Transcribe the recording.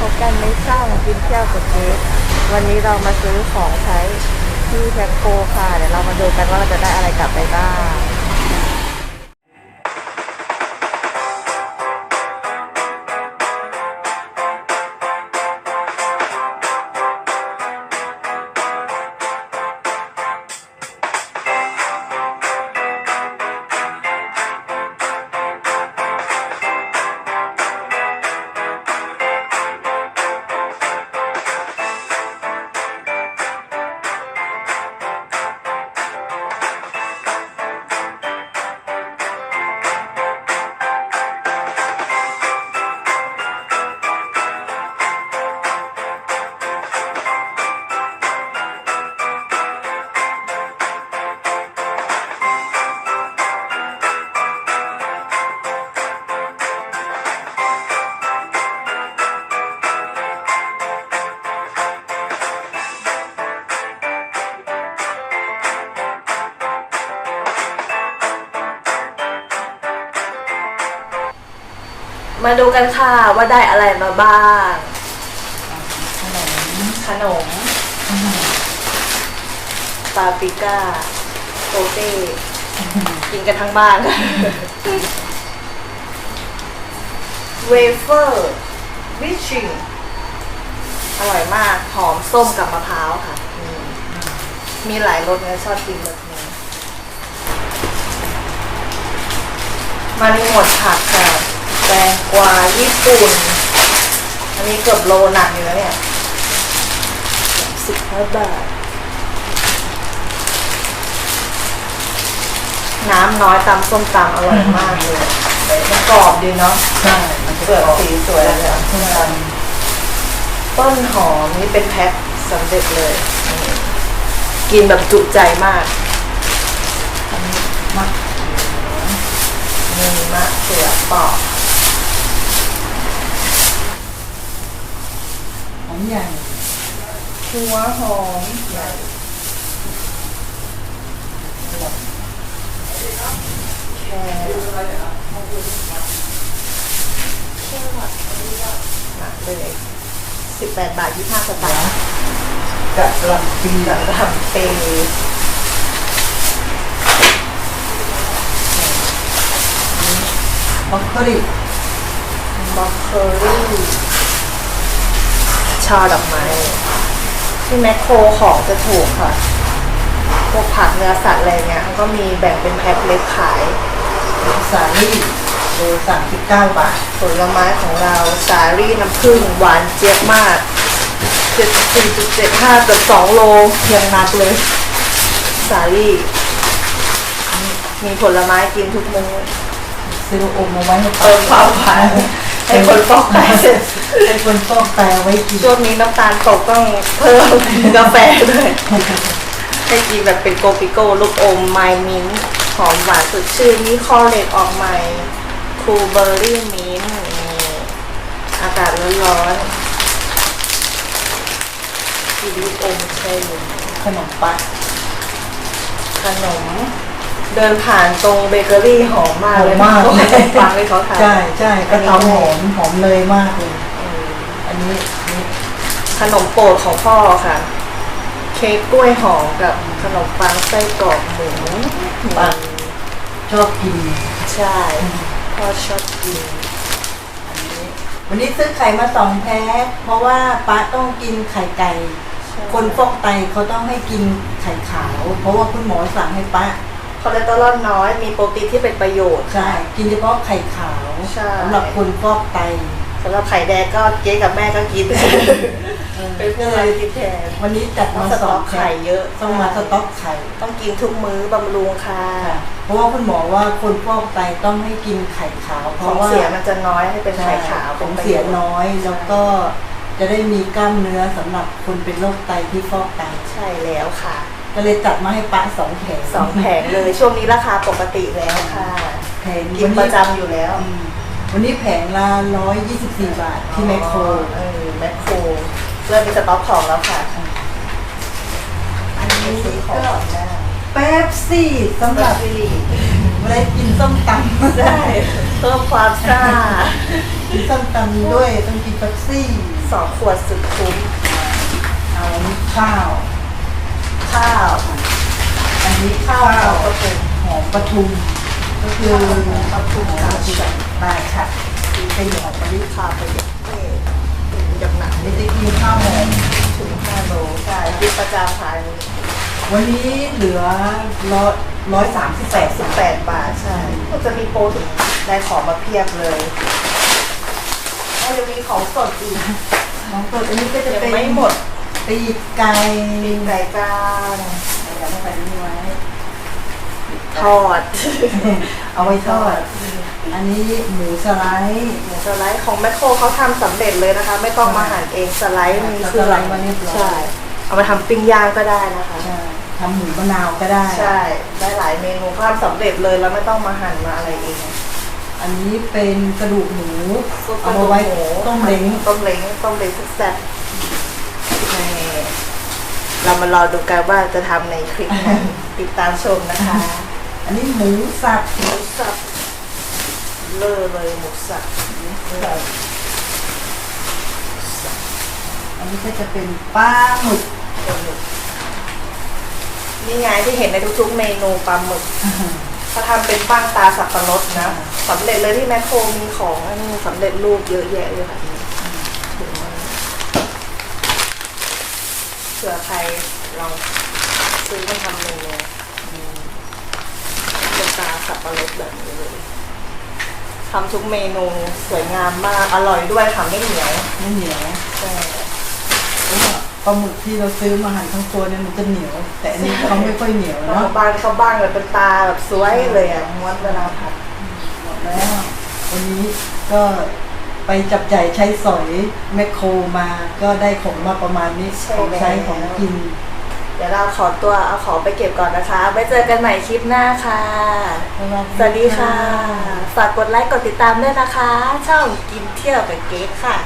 พบกันไม่สร้างกินเที่ยวกับเจ๊วันนี้เรามาซื้อของใช้ที่แพ็คโคค่ะ เดี๋ยวเรามาดูกันว่าเราจะได้อะไรกลับไปบ้าง มาดูกันค่ะว่าได้อะไรมาบ้าง ขนมปาปริก้าโปเต้กินกันทั้งบ้าน เวเฟอร์วิชิงอร่อยมาก หอมส้มกับมะพร้าวค่ะอืมมีหลายรสนะชอบกินรสนี้มาในหมวดผักค่ะ แตงกวาญี่ปุ่น อันนี้เกือบโลหนักอยู่แล้วเนี่ยสิบห้าบาท น้ำน้อยตำส้มตำอร่อยมากเลยมันกรอบดีเนาะใช่มันเปลือกสีสวยเลยอะส้มตต้นหอมนี่เป็นแพ็คสำเร็จเลย กินแบบจุใจมากมักมีมะเขือปอก หอม ใหญ่หัวหอมใหญ่แคแค่วัดหนักเลยสิบแปดบาทยี่ห้าสตางค์กะหล่ำปีหลังทำเปย์บล็อกโคลี่บล็อกเคอรี่ ชาดอกไม้ ที่แมคโครของจะถูกค่ะ พวกผักเนื้อสัตว์อะไรเงี้ยเขาก็มีแบ่งเป็นแพ็คเล็กขายสาลี่โลสามสิบเก้าบาท ผลไม้ของเราสาลี่น้ำผึ้งหวานเจี๊ยบมากเจ็ดสี่จุดเจ็ดห้าเกือบสองโลยังหนักเลย สาลี่ มีผลไม้กินทุกมื้อซื้ออมมาไว้ให้เติมความหวาน ให้คนฟอกไตเสร็จเป็นคนฟอกไตเอาไว้กินช่วงนี้น้ำตาลตกต้องเพิ่มกาแฟด้วยให้กินแบบเป็นโกปิโก้ลูกอมไมมิ้นท์หอมหวานสดชื่นนี่คอเลตออกใหม่คูเบอร์รี่มิ้นท์นี่อากาศร้อนๆกินลูกอมใช่เลยขนมปังขนม เดินผ่านตรงเบเกอรี่หอมมากเลยขนมปังที่เขาทำใช่ใช่ก็ทำหอมหอมเลยมากเลยอืมอันนี้นี่ขนมโปรดของพ่อค่ะ เค้กกล้วยหอมกับขนมปังไส้กรอกหมูปังชอบกิน ใช่พ่อชอบกินอันนี้วันนี้ซื้อไข่มาสองแพ็คเพราะว่าป้าต้องกินไข่ไก่ คนฟอกไตเขาต้องให้กินไข่ขาว เพราะว่าคุณหมอสั่งให้ป้า คอเลสเตอรอลน้อย มีโปรตีนที่เป็นประโยชน์ ใช่ กินเฉพาะไข่ขาวใช่ สำหรับคนฟอกไตสำหรับไข่แดงก็เจ๊กับแม่ก็กิน เป็นเพื่อนเรากินแทนวันนี้จัดต้องมาสสต๊อองกแพ็ไข่คเยอะต้องมาสต็อกไข่ ต้องกินทุกมื้อบำรุงค่ะค่ะ เพราะว่าคุณหมอว่าคนฟอกไตต้องให้กินไข่ขาว เพของราะว่าเสียมันจะน้อยให้เป็นไข่ขาวของประโชน์เสียน้อยแล้วก็จะได้มีกล้ามเนื้อสำหรับคนเป็นโรคไตที่ฟอกไตใช่แล้วค่ะ ก็เลยจัดมาให้ป้าสองแผงสองแผงเลยช่วงนี้ราคาปกติแล้วค่ะแผงกินประจำอยู่แล้วอืมวันนี้แผงละร้อยยี่สิบสี่บาทที่แมคโคร เออแมคโครเริ่มมีสต็อกของแล้วค่ะ อันนี้ซื้อของก็ได้เป๊ปซี่สำหรับซีรีเวลากินส้มตำได้เพิ่มความซ่ากินส้มตำด้วยต้องกินเป๊ปซี่ซสองขวดสุดคุ้มเอาอันนี้ข้าว ข้าว อันนี้ข้าข้าววหอมปะทุมหอมปทุม ก็คือปะทุมหอมปทุมได้ค่ะเป็นหอมมะลิข้าวไปเยอะนี่จากหนักอันนี้จะกินข้าวหอมถึงห้าโลใช่กินประจำขายวันนี้เหลือร้อยร้อยสามสิบแปดสิบแปดบาทใช่ก็จะมีโปรถึงได้ของมาเพียบเลยแล้วยังมีของสดอีกของสดอันนี้ก็จะยังเป็นไม่หมด ปีกไก่มีไก่ก้างเดี๋ยวมาใส่นี่ไว้ ทอด เอาไว้ทอด อันนี้หมูสไลด์หมูสไลด์ของแมคโครเขาทำสำเร็จเลยนะคะ ไม่ต้องมาหั่นเองสไลด์มีเครื่องสไลด์มาเรียบร้อยใช่ เอามาทำปิ้งย่างก็ได้นะคะ ใช่ทำหมูมะนาวก็ได้ ใช่ ได้หลายเมนูเขาทำสำเร็จเลยแล้วไม่ต้องมาหั่นมาอะไรเอง อันนี้เป็นกระดูกหมูเอามาไว้ต้มเล้งต้มเล้งต้มเล้งแซ่บๆ นี่ เรามารอดูกันว่าจะทำในคลิปไหนติดตามชมนะคะ อันนี้หมูสับหมูสับเลอเลยหมูสับอันนี้ก็จะเป็นปลาหมึกนี่ไงที่เห็นในทุกๆเมนูปลาหมึกเขาทำเป็นปั้งตาสับปะรดนะสำเร็จเลยที่แมคโครมีของอันนี้สำเร็จรูปเยอะแยะเลยค่ะถึงว่า เผื่อใครลองซื้อมาทำเมนูเป็นตาสับปะรดแบบนี้เลยทำทุกเมนูสวยงามมากอร่อยด้วยค่ะไม่เหนียวไม่เหนียวใช่เพราะว่าปลาหมึกที่เราซื้อมาหั่นทั้งตัวเนี่ยมันจะเหนียว แต่อันนี้เขาไม่ค่อยเหนียวบาเนาะงบ้านเขาบ้างเลยเป็นตาแบบสวยเลยอะม้วนเวลาผัดหมดแล้ววันนี้ก็ ไปจับใจ่ายใช้สอยแมคโครมาก็ได้ของมาประมาณนี้ของใช้ของกิน เดี๋ยวเราขอตัวเอาของไปเก็บก่อนนะคะ ไว้เจอกันใหม่คลิปหน้าค่ะ สวัสดีค่ะ ฝากกดไลค์กดติดตามด้วยนะคะ ช่องกินเที่ยวกับเก๊กค่ะ